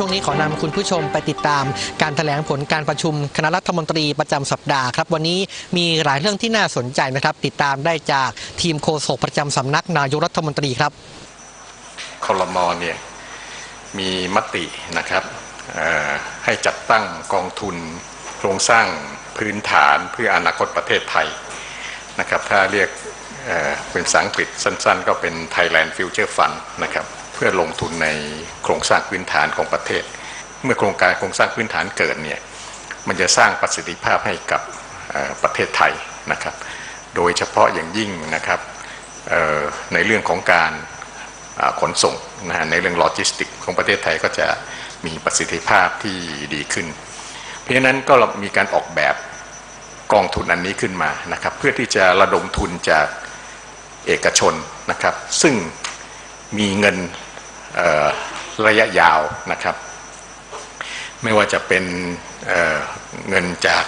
ช่วงนี้ขอนำคุณผู้ชมไปติดตามการแถลงผลการประชุมคณะรัฐมนตรีประจำสัปดาห์ครับ วันนี้มีหลายเรื่องที่น่าสนใจนะครับ ติดตามได้จากทีมโฆษกประจำสำนักนายกรัฐมนตรีครับคอรมอเนี่ยมีมตินะครับให้จัดตั้งกองทุนโครงสร้างพื้นฐานเพื่ออนาคตประเทศไทยนะครับ ถ้าเรียกเป็นภาษาอังกฤษสั้นๆ ก็เป็น Thailand Future Fund นะครับ พื่อลงทุนในโครงสร้างพื้นฐานของประเทศ เมื่อโครงการโครงสร้างพื้นฐานเกิดเนี่ยมันจะสร้างประสิทธิภาพให้กับประเทศไทยนะครับ โดยเฉพาะอย่างยิ่งนะครับในเรื่องของการขนส่งนะฮะในเรื่องโลจิสติกของประเทศไทยก็จะมีประสิทธิภาพที่ดีขึ้น เพราะฉะนั้นก็มีการออกแบบกองทุนอันนี้ขึ้นมานะครับ เพื่อที่จะระดมทุนจากเอกชนนะครับ ซึ่งมีเงิน ระยะยาวนะครับ ไม่ว่าจะเป็นเเงินจาก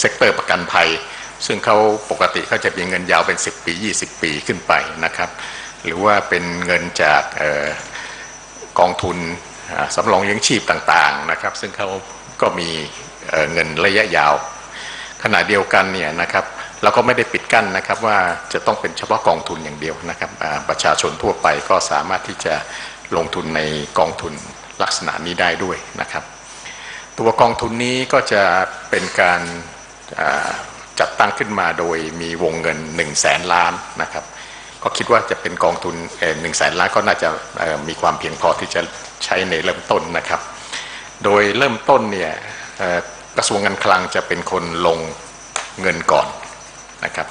เซกเตอร์ประกันภัย ซึ่งเขาปกติเขาจะมีเงินยาวเป็น 10 ปี 20 ปีขึ้นไปนะครับ หรือว่าเป็นเงินจากออกองทุนสำรองเลี้ยงชีพต่างๆนะครับ ซึ่งเขาก็มีเงินระยะยาว ขณะเดียวกันเนี่ยนะครับ เราก็ไม่ได้ปิดกั้นนะครับว่าจะต้องเป็นเฉพาะกองทุนอย่างเดียวนะครับประชาชนทั่วไปก็สามารถที่จะลงทุนในกองทุนลักษณะนี้ได้ด้วยนะครับ ตัวกองทุนนี้ก็จะเป็นการจัดตั้งขึ้นมาโดยมีวงเงิน1นึ่งแสนล้านนะครับ ก็คิดว่าจะเป็นกองทุนหนึ่งแสนล้านก็น่าจะมีความเพียงพอที่จะใช้ในเริ่มต้นนะครับ โดยเริ่มต้นเนี่ยกระทรวงการคลังจะเป็นคนลงเงินก่อน นะครับ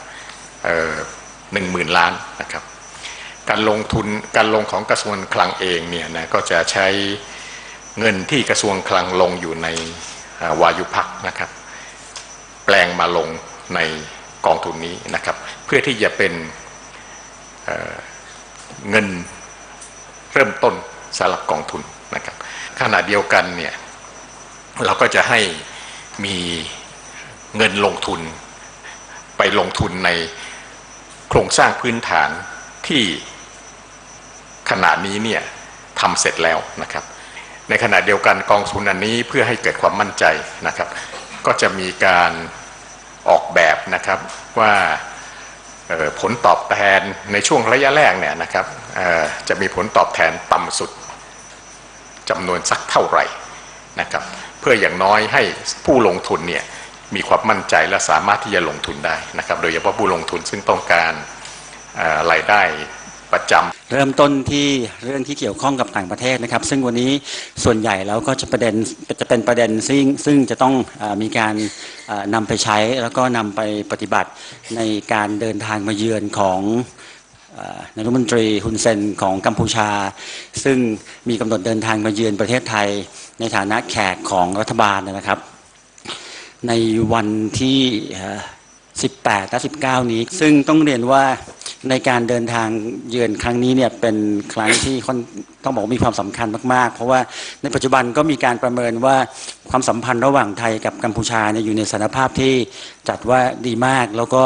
หนึ่งหมื่นล้านนะครับการลงทุนการลงของกระทรวงคลังเองเนี่ยนะก็จะใช้เงินที่กระทรวงคลังลงอยู่ในวายุพักนะครับ แปลงมาลงในกองทุนนี้นะครับ เพื่อที่จะเป็นเเงินเริ่มต้นสำหรับกองทุนนะครับขณะเดียวกันเนี่ยเราก็จะให้มีเงินลงทุน ไปลงทุนในโครงสร้างพื้นฐานที่ขณะนี้เนี่ยทำเสร็จแล้วนะครับ ในขณะเดียวกันกองทุนอันนี้เพื่อให้เกิดความมั่นใจนะครับ ก็จะมีการออกแบบนะครับว่าผลตอบแทนในช่วงระยะแรกเนี่ยนะครับจะมีผลตอบแทนต่ำสุดจำนวนสักเท่าไหร่นะครับ เพื่ออย่างน้อยให้ผู้ลงทุนเนี่ย มีความมั่นใจและสามารถที่จะลงทุนได้นะครับ โดยเฉพาะผู้ลงทุนซึ่งต้องการรายได้ประจำเริ่มต้นที่เรื่องที่เกี่ยวข้องกับต่างประเทศนะครับ ซึ่งวันนี้ส่วนใหญ่แล้วก็จะประเด็นจะเป็นประเด็นซึ่งซึ่งจะต้องอมีการเอ่อนำไปใช้แล้วก็นำไปปฏิบัติในการเดินทางมาเยือนของนายรัฐมนตรีฮุนเซนของกัมพูชา ซึ่งมีกำหนดเดินทางมาเยือนประเทศไทยในฐานะแขกของรัฐบาลนะครับ ในวันที่ 18 และ 19 นี้ ซึ่งต้องเรียนว่าในการเดินทางเยือนครั้งนี้เนี่ยเป็นครั้งที่ค่อนต้องบอกมีความสำคัญมาก ๆ เพราะว่าในปัจจุบันก็มีการประเมินว่าความสัมพันธ์ระหว่างไทยกับกัมพูชาเนี่ยอยู่ในสถานภาพที่จัดว่าดีมาก แล้วก็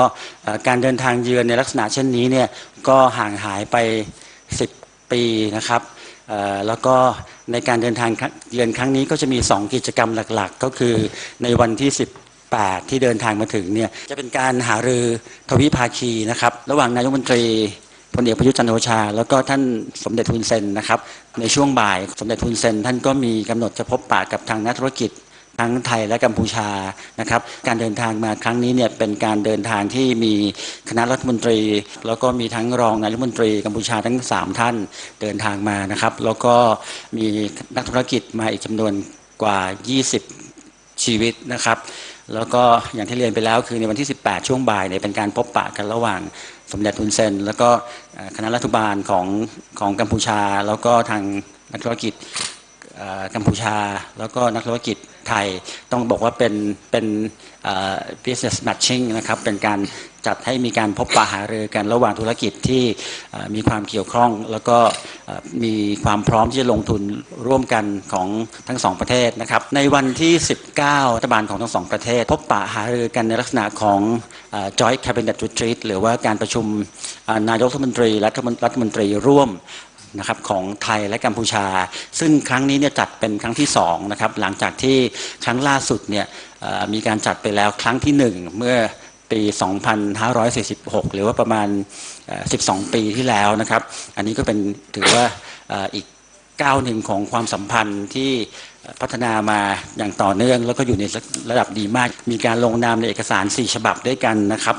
การเดินทางเยือนในลักษณะเช่นนี้เนี่ยก็ห่างหายไป 10 ปีนะครับ แล้วก็ในการเดินทางเยือนครั้งนี้ก็จะมี 2 กิจกรรมหลักๆ ก็คือในวันที่ 18 ที่เดินทางมาถึงเนี่ยจะเป็นการหารือทวิภาคีนะครับระหว่างนายกรัฐมนตรีพลเอกประยุทธ์จันทร์โอชา แล้วก็ท่านสมเด็จทุนเซนนะครับในช่วงบ่ายสมเด็จทุนเซนท่านก็มีกำหนดจะพบปะกับทางนักธุรกิจ ทั้งไทยและกัมพูชานะครับ การเดินทางมาครั้งนี้เนี่ยเป็นการเดินทางที่มีคณะรัฐมนตรี แล้วก็มีทั้งรองนายรัฐมนตรีกัมพูชาทั้ง 3 ท่านเดินทางมานะครับ แล้วก็มีนักธุรกิจมาอีกจำนวนกว่า 20 ชีวิตนะครับแล้วก็อย่างที่เรียนไปแล้วคือในวันที่ 18 ช่วงบ่ายเนี่ยเป็นการพบปะกันระหว่างสมเด็จทุนเซน แล้วก็คณะรัฐบาลของของกัมพูชา แล้วก็ทางนักธุรกิจกัมพูชา แล้วก็นักธุรกิจ ไทย ต้องบอกว่าเป็นเป็น business matching นะครับเป็นการจัดให้มีการพบปะหารือกันระหว่างธุรกิจที่มีความเกี่ยวข้อง แล้วก็มีความพร้อมที่จะลงทุนร่วมกันของทั้งสองประเทศนะครับในวันที่ 19รัฐบาลของทั้งสองประเทศ พบปะหารือกันในลักษณะของ joint cabinet retreat หรือว่าการประชุมนายกรัฐมนตรีและรัฐมนตรีร่วม นะครับของไทยและกัมพูชา ซึ่งครั้งนี้เนี่ยจัดเป็นครั้งที่สองนะครับหลังจากที่ครั้งล่าสุดเนี่ยมีการจัดไปแล้วครั้งที่หนึ่งเมื่อปี 2546 หรือว่าประมาณเอ่อ12 ปีที่แล้วนะครับ อันนี้ก็เป็นถือว่าอีกก้าวหนึ่งของความสัมพันธ์ที่พัฒนามาอย่างต่อเนื่อง แล้วก็อยู่ในระดับดีมาก มีการลงนามในเอกสาร 4 ฉบับด้วยกันนะครับ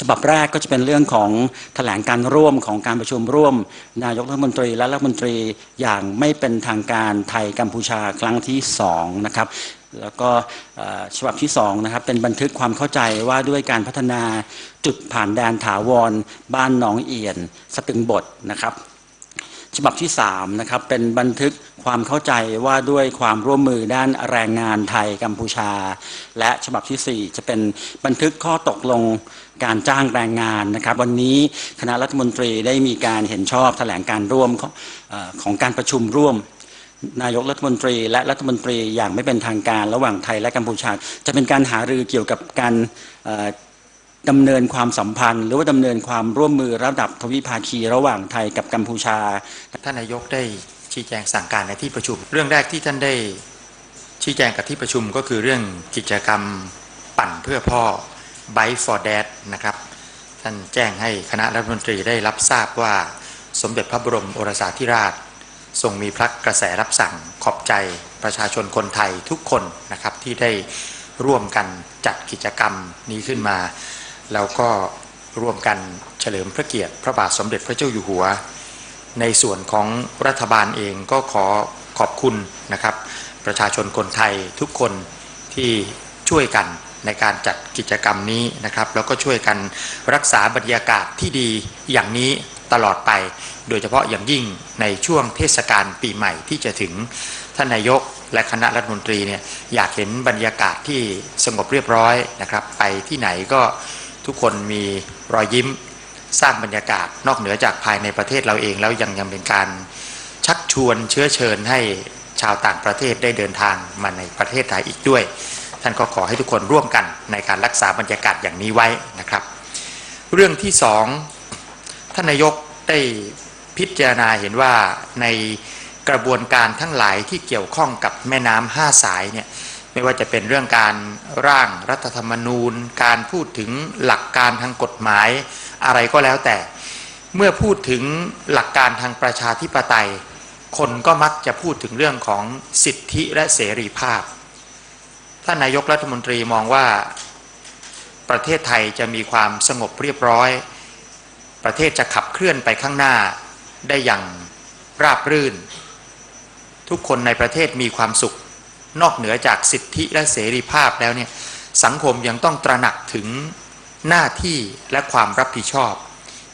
ฉบับแรกก็จะเป็นเรื่องของแถลงการร่วมของการประชุมร่วม นายกรัฐมนตรีและรัฐมนตรีอย่างไม่เป็นทางการไทยกัมพูชาครั้งที่สองนะครับแล้วก็ฉบับที่สองนะครับเป็นบันทึกความเข้าใจว่าด้วยการพัฒนาจุดผ่านแดนถาวร บ้านหนองเอียน สตึงบทนะครับ บับที่3นะครับเป็นบันทึกความเข้าใจว่าด้วยความร่วมมือด้านแรงงานไทยกัมพูชา และฉบับทีสี่ 4 จะเป็นบันทึกข้อตกลงการจ้างแรงงานนะครับ วันนี้คณะรัฐมนตรีได้มีการเห็นชอบแถลงการร่วมของอของการประชุมร่วมนายกรัฐมนตรีและรัฐมนตรีอย่างไม่เป็นทางการระหว่างไทยและกัมพูชา จะเป็นการหารือเกี่ยวกับการ ดำเนินความสัมพันธ์ หรือว่าดำเนินความร่วมมือระดับทวิภาคีระหว่างไทยกับกัมพูชา ท่านนายกได้ชี้แจงสั่งการในที่ประชุม เรื่องแรกที่ท่านได้ชี้แจงกับที่ประชุมก็คือเรื่องกิจกรรมปั่นเพื่อพ่อ Bike for Dad นะครับ ท่านแจ้งให้คณะรัฐมนตรีได้รับทราบว่าสมเด็จพระบรมโอรสาธิราช ทรงมีพระกระแสรับสั่งขอบใจประชาชนคนไทยทุกคนนะครับที่ได้ร่วมกันจัดกิจกรรมนี้ขึ้นมา แล้วก็ร่วมกันเฉลิมพระเกียรติ พระบาทสมเด็จพระเจ้าอยู่หัว ในส่วนของรัฐบาลเองก็ขอขอบคุณนะครับ ประชาชนคนไทยทุกคนที่ช่วยกันในการจัดกิจกรรมนี้นะครับ แล้วก็ช่วยกันรักษาบรรยากาศที่ดีอย่างนี้ตลอดไป โดยเฉพาะอย่างยิ่งในช่วงเทศกาลปีใหม่ที่จะถึงท่านนายกและคณะรัฐมนตรีเนี่ยอยากเห็นบรรยากาศที่สงบเรียบร้อยนะครับ ไปที่ไหนก็ ทุกคนมีรอยยิ้มสร้างบรรยากาศนอกเหนือจากภายในประเทศเราเองแล้วยังยังเป็นการชักชวนเชื้อเชิญให้ชาวต่างประเทศได้เดินทางมาในประเทศไทยอีกด้วย ท่านก็ขอให้ทุกคนร่วมกันในการรักษาบรรยากาศอย่างนี้ไว้นะครับ เรื่องที่สองท่านนายกได้พิจารณาเห็นว่าในกระบวนการทั้งหลายที่เกี่ยวข้องกับแม่น้ำห้าสายเนี่ย ไม่ว่าจะเป็นเรื่องการร่างรัฐธรรมนูญ การพูดถึงหลักการทางกฎหมายอะไรก็แล้วแต่ เมื่อพูดถึงหลักการทางประชาธิปไตย คนก็มักจะพูดถึงเรื่องของสิทธิและเสรีภาพท่านนายกรัฐมนตรีมองว่าประเทศไทยจะมีความสงบเรียบร้อย ประเทศจะขับเคลื่อนไปข้างหน้าได้อย่างราบรื่น ทุกคนในประเทศมีความสุข นอกเหนือจากสิทธิและเสรีภาพแล้วเนี่ยสังคมยังต้องตระหนักถึงหน้าที่และความรับผิดชอบ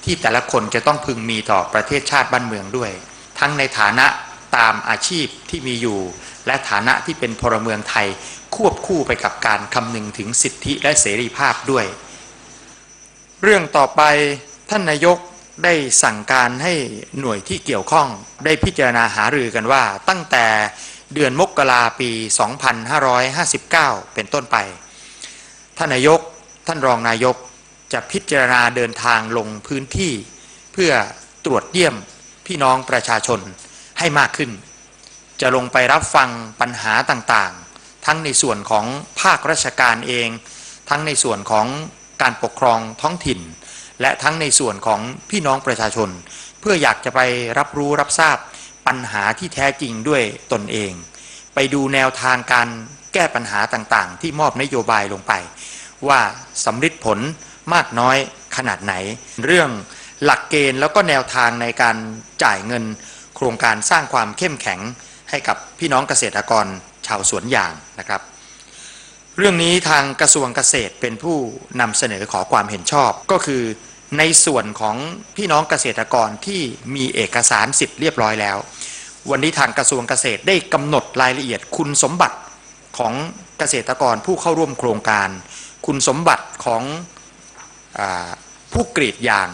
ที่แต่ละคนจะต้องพึงมีต่อประเทศชาติบ้านเมืองด้วย ทั้งในฐานะตามอาชีพที่มีอยู่ และฐานะที่เป็นพลเมืองไทยควบคู่ไปกับการคำนึงถึงสิทธิและเสรีภาพด้วย เรื่องต่อไปท่านนายกได้สั่งการให้หน่วยที่เกี่ยวข้องได้พิจารณาหารือกันว่าตั้งแต่ เดือนมกราปี 2559 เป็นต้นไป ท่านนายก ท่านรองนายกจะพิจารณาเดินทางลงพื้นที่ เพื่อตรวจเยี่ยมพี่น้องประชาชนให้มากขึ้น จะลงไปรับฟังปัญหาต่างๆ ทั้งในส่วนของภาคราชการเอง ทั้งในส่วนของการปกครองท้องถิ่น และทั้งในส่วนของพี่น้องประชาชน เพื่ออยากจะไปรับรู้รับทราบ ปัญหาที่แท้จริงด้วยตนเอง ไปดูแนวทางการแก้ปัญหาต่างๆ ที่มอบนโยบายลงไป ว่าสำลิดผลมากน้อยขนาดไหน เรื่องหลักเกณฑ์แล้วก็แนวทางในการจ่ายเงิน โครงการสร้างความเข้มแข็งให้กับพี่น้องเกษตรกรชาวสวนยางนะครับ เรื่องนี้ทางกระทรวงเกษตรเป็นผู้นำเสนอขอความเห็นชอบก็คือ ในส่วนของพี่น้องเกษตรกรที่มีเอกสารสิทธิ์เรียบร้อยแล้ว วันนี้ทางกระทรวงเกษตรได้กำหนดรายละเอียดคุณสมบัติของเกษตรกรผู้เข้าร่วมโครงการ คุณสมบัติของอผู้กรีดยาง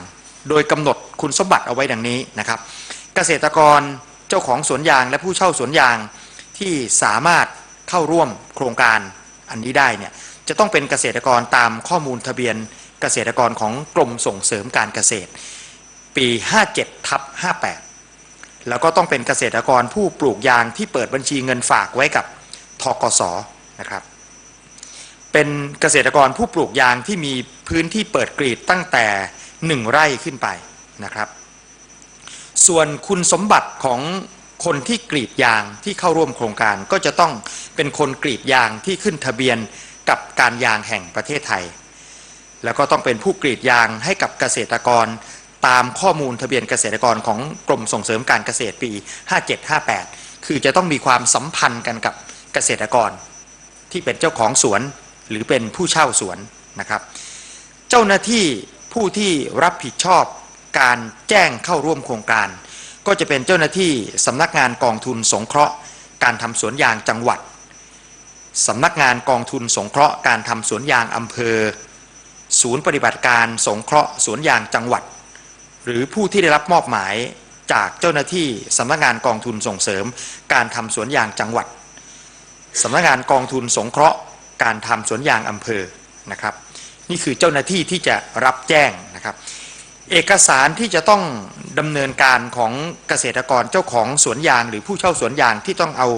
โดยกำหนดคุณสมบัติเอาไว้ดังนี้นะครับ เกษตรกรเจ้าของสวนยางและผู้เช่าสวนยางที่สามารถเข้าร่วมโครงการอันนี้ได้เนี่ยจะต้องเป็นเกษตรกรตามข้อมูลทะเบียน เกษตรกรของกรมส่งเสริมการเกษตร ปี 57ทับ58 แล้วก็ต้องเป็นเกษตรกรผู้ปลูกยางที่เปิดบัญชีเงินฝากไว้กับทกสนะครับ เป็นเกษตรกรผู้ปลูกยางที่มีพื้นที่เปิดกรีดตั้งแต่ 1 ไร่ขึ้นไปนะครับ ส่วนคุณสมบัติของคนที่กรีดยางที่เข้าร่วมโครงการก็จะต้องเป็นคนกรีดยางที่ขึ้นทะเบียนกับการยางแห่งประเทศไทย แล้วก็ต้องเป็นผู้กรีดยางให้กับเกษตรกร ตามข้อมูลทะเบียนเกษตรกรของกรมส่งเสริมการเกษตรปี 5758 คือจะต้องมีความสัมพันธ์กันกับเกษตรกร ที่เป็นเจ้าของสวนหรือเป็นผู้เช่าสวนนะครับ เจ้าหน้าที่ผู้ที่รับผิดชอบการแจ้งเข้าร่วมโครงการ ก็จะเป็นเจ้าหน้าที่สำนักงานกองทุนสงเคราะห์ การทำสวนยางจังหวัดสำนักงานกองทุนสงเคราะห์การทำสวนยางอำเภอ ศูนย์ปฏิบัติการสงเคราะห์สวนยางจังหวัด หรือผู้ที่ได้รับมอบหมายจากเจ้าหน้าที่สำนักงานกองทุนส่งเสริม การทำสวนยางจังหวัดสำนักงานกองทุนสงเคราะห์ การทำสวนยางอำเภอนะครับ นี่คือเจ้าหน้าที่ที่จะรับแจ้งนะครับ เอกสารที่จะต้องดำเนินการของเกษตรกรเจ้าของสวนยาง หรือผู้เช่าสวนยางที่ต้องเอา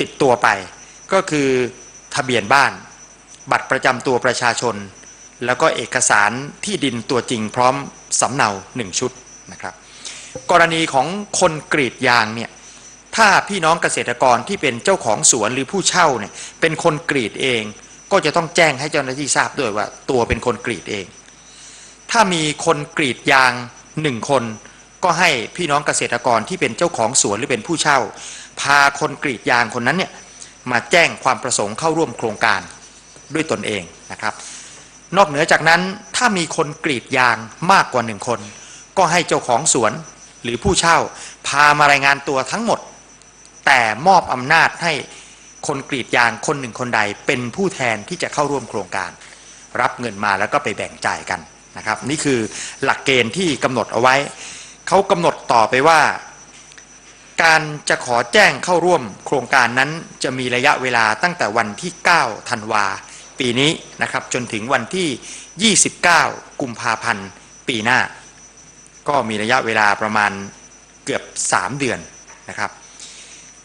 ติดตัวไป ก็คือทะเบียนบ้าน บัตรประจำตัวประชาชน แล้วก็เอกสารที่ดินตัวจริงพร้อมสำเนาหนึ่งชุดนะครับ กรณีของคนกรีดยางเนี่ยถ้าพี่น้องเกษตรกรที่เป็นเจ้าของสวนหรือผู้เช่าเนี่ยเป็นคนกรีดเอง ก็จะต้องแจ้งให้เจ้าหน้าที่ทราบด้วยว่า ตัวเป็นคนกรีดเอง ถ้ามีคนกรีดยางหนึ่งคน ก็ให้พี่น้องเกษตรกรที่เป็นเจ้าของสวนหรือเป็นผู้เช่า พาคนกรีดยางคนนั้นเนี่ยมาแจ้งความประสงค์เข้าร่วมโครงการด้วยตนเองนะครับ นอกเหนือจากนั้นถ้ามีคนกรีดยางมากกว่าหนึ่งคน ก็ให้เจ้าของสวนหรือผู้เช่าพามารายงานตัวทั้งหมด แต่มอบอำนาจให้คนกรีดยางคนหนึ่งคนใด เป็นผู้แทนที่จะเข้าร่วมโครงการ รับเงินมาแล้วก็ไปแบ่งจ่ายกันนะครับ นี่คือหลักเกณฑ์ที่กำหนดเอาไว้ เขากำหนดต่อไปว่า การจะขอแจ้งเข้าร่วมโครงการนั้นจะมีระยะเวลาตั้งแต่วันที่ 9 ธันวา ปีนี้นะครับจนถึงวันที่ 29 กุมภาพันธ์ปีหน้า ก็มีระยะเวลาประมาณเกือบ 3 เดือนนะครับ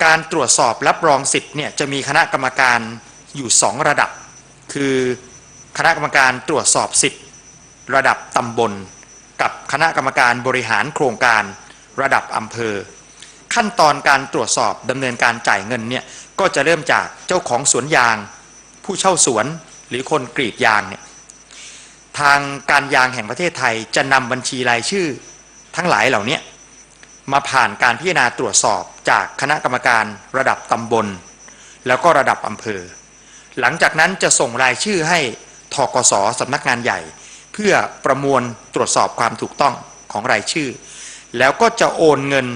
การตรวจสอบรับรองสิทธิ์เนี่ยจะมีคณะกรรมการอยู่ 2 ระดับ คือคณะกรรมการตรวจสอบสิทธิ์ระดับตำบล กับคณะกรรมการบริหารโครงการระดับอำเภอ ขั้นตอนการตรวจสอบดำเนินการจ่ายเงินเนี่ยก็จะเริ่มจากเจ้าของสวนยาง ผู้เช่าสวนหรือคนกรีดยางเนี่ยทางการยางแห่งประเทศไทยจะนำบัญชีรายชื่อทั้งหลายเหล่านี้มาผ่านการพิจารณาตรวจสอบจากคณะกรรมการระดับตำบล แล้วก็ระดับอำเภอ หลังจากนั้นจะส่งรายชื่อให้ทกสสำนักงานใหญ่ เพื่อประมวลตรวจสอบความถูกต้องของรายชื่อ แล้วก็จะโอนเงิน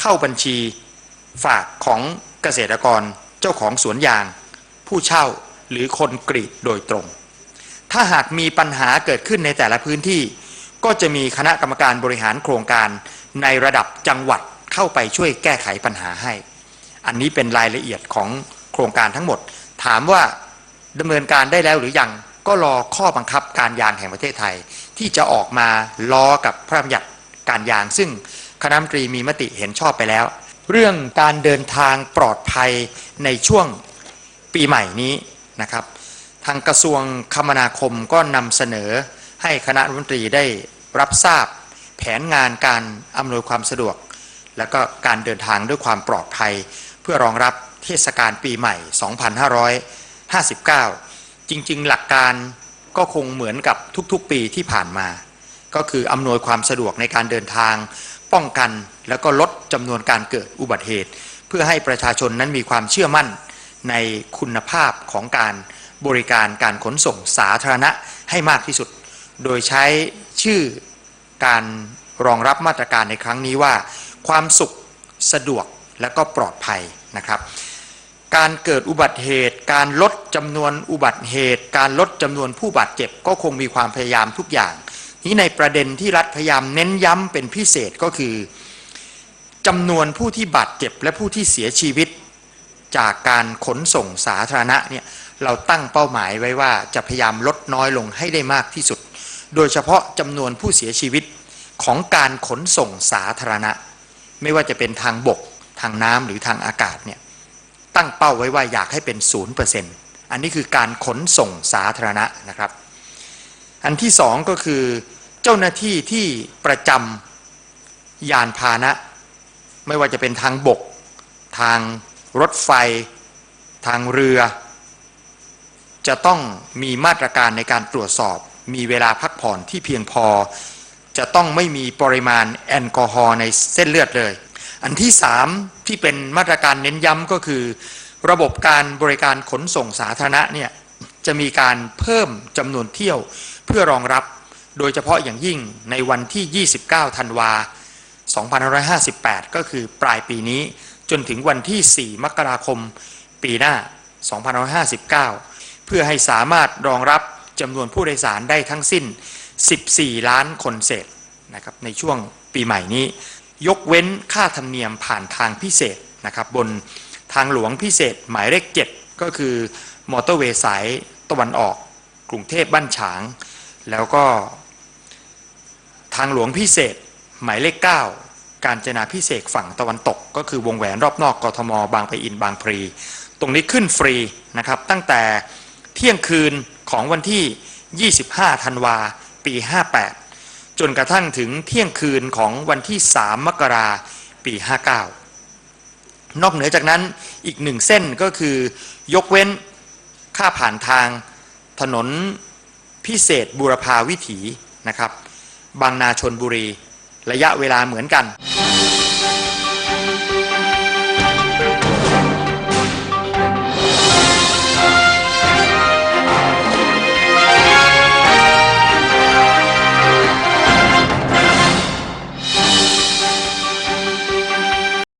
เข้าบัญชีฝากของเกษตรกรเจ้าของสวนยาง ผู้เช่า หรือคนกรีดโดยตรง ถ้าหากมีปัญหาเกิดขึ้นในแต่ละพื้นที่ ก็จะมีคณะกรรมการบริหารโครงการในระดับจังหวัดเข้าไปช่วยแก้ไขปัญหาให้ อันนี้เป็นรายละเอียดของโครงการทั้งหมด ถามว่าดำเนินการได้แล้วหรือยังก็รอข้อบังคับการยางแห่งประเทศไทย ที่จะออกมาล้อกับพระบัญญัติการยาง ซึ่งคณะมนตรีมีมติเห็นชอบไปแล้ว เรื่องการเดินทางปลอดภัยในช่วงปีใหม่นี้ นะครับ ทางกระทรวงคมนาคมก็นำเสนอให้คณะรัฐมนตรีได้รับทราบแผนงานการอำนวยความสะดวก และก็การเดินทางด้วยความปลอดภัย เพื่อรองรับเทศกาลปีใหม่ 2559 จริงๆ หลักการก็คงเหมือนกับทุกๆปีที่ผ่านมา ก็คืออำนวยความสะดวกในการเดินทาง ป้องกันแล้วก็ลดจำนวนการเกิดอุบัติเหตุ เพื่อให้ประชาชนนั้นมีความเชื่อมั่น ในคุณภาพของการบริการการขนส่งสาธารณะให้มากที่สุด โดยใช้ชื่อการรองรับมาตรการในครั้งนี้ว่า ความสุขสะดวกและก็ปลอดภัยนะครับ การเกิดอุบัติเหตุ การลดจำนวนอุบัติเหตุ การลดจำนวนผู้บาดเจ็บ ก็คงมีความพยายามทุกอย่าง นี้ในประเด็นที่รัฐพยายามเน้นย้ำเป็นพิเศษก็คือจำนวนผู้ที่บาดเจ็บและผู้ที่เสียชีวิต จากการขนส่งสาธารณะเนี่ยเราตั้งเป้าหมายไว้ว่าจะพยายามลดน้อยลงให้ได้มากที่สุด โดยเฉพาะจำนวนผู้เสียชีวิตของการขนส่งสาธารณะ ไม่ว่าจะเป็นทางบกทางน้ำหรือทางอากาศเนี่ยตั้งเป้าไว้ว่าอยากให้เป็น 0%อันนี้คือการขนส่งสาธารณะนะครับ อันที่สองก็คือเจ้าหน้าที่ที่ประจำยานพาหนะ ไม่ว่าจะเป็นทางบกทาง รถไฟ ทางเรือ จะต้องมีมาตรการในการตรวจสอบ มีเวลาพักผ่อนที่เพียงพอ จะต้องไม่มีปริมาณแอลกอฮอล์ในเส้นเลือดเลย อันที่สามที่เป็นมาตรการเน้นย้ำก็คือ ระบบการบริการขนส่งสาธารณะเนี่ยจะมีการเพิ่มจำนวนเที่ยวเพื่อรองรับโดยเฉพาะอย่างยิ่งในวันที่ 29 ธันวา2558 ก็คือปลายปีนี้ จนถึงวันที่ 4 มกราคม ปีหน้า 2559 เพื่อให้สามารถรองรับจำนวนผู้โดยสารได้ทั้งสิ้น 14 ล้านคนเศษนะครับในช่วงปีใหม่นี้ ยกเว้นค่าธรรมเนียมผ่านทางพิเศษนะครับบนทางหลวงพิเศษหมายเลข 7 ก็คือมอเตอร์เวย์สายตะวันออก กรุงเทพบ้านฉาง แล้วก็ทางหลวงพิเศษหมายเลข 9 การจนาพิเศษฝั่งตะวันตก ก็คือวงแหวนรอบนอกกทม บางปะอินบางพลีตรงนี้ขึ้นฟรีนะครับ ตั้งแต่เที่ยงคืนของวันที่ 25 ธันวา ปี 58 จนกระทั่งถึงเที่ยงคืนของวันที่ 3 มกราปี 59 นอกเหนือจากนั้นอีกหนึ่งเส้นก็คือยกเว้นค่าผ่านทางถนนพิเศษบูรพาวิถีนะครับ บางนาชนบุรี ระยะเวลาเหมือนกัน